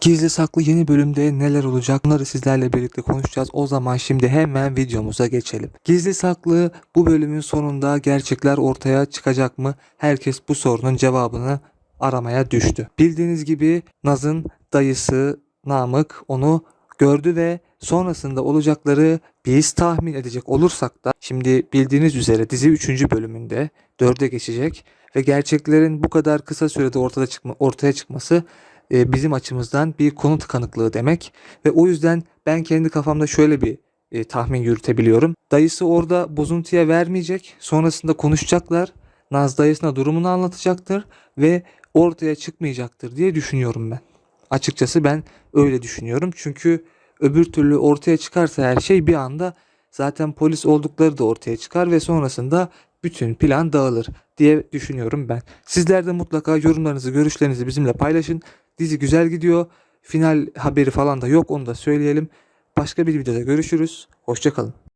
Gizli saklı yeni bölümde neler olacak bunları sizlerle birlikte konuşacağız. O zaman şimdi hemen videomuza geçelim. Gizli saklı bu bölümün sonunda gerçekler ortaya çıkacak mı? Herkes bu sorunun cevabını aramaya düştü. Bildiğiniz gibi Naz'ın dayısı Namık onu gördü ve sonrasında olacakları biz tahmin edecek olursak da şimdi bildiğiniz üzere dizi 3. bölümünde 4'e geçecek ve gerçeklerin bu kadar kısa sürede ortada çıkma, ortaya çıkması e, bizim açımızdan bir konu tıkanıklığı demek ve o yüzden ben kendi kafamda şöyle bir e, tahmin yürütebiliyorum. Dayısı orada bozuntuya vermeyecek. Sonrasında konuşacaklar. Naz dayısına durumunu anlatacaktır ve ortaya çıkmayacaktır diye düşünüyorum ben. Açıkçası ben öyle düşünüyorum. Çünkü öbür türlü ortaya çıkarsa her şey bir anda zaten polis oldukları da ortaya çıkar ve sonrasında bütün plan dağılır diye düşünüyorum ben. Sizler de mutlaka yorumlarınızı, görüşlerinizi bizimle paylaşın. Dizi güzel gidiyor. Final haberi falan da yok onu da söyleyelim. Başka bir videoda görüşürüz. Hoşçakalın.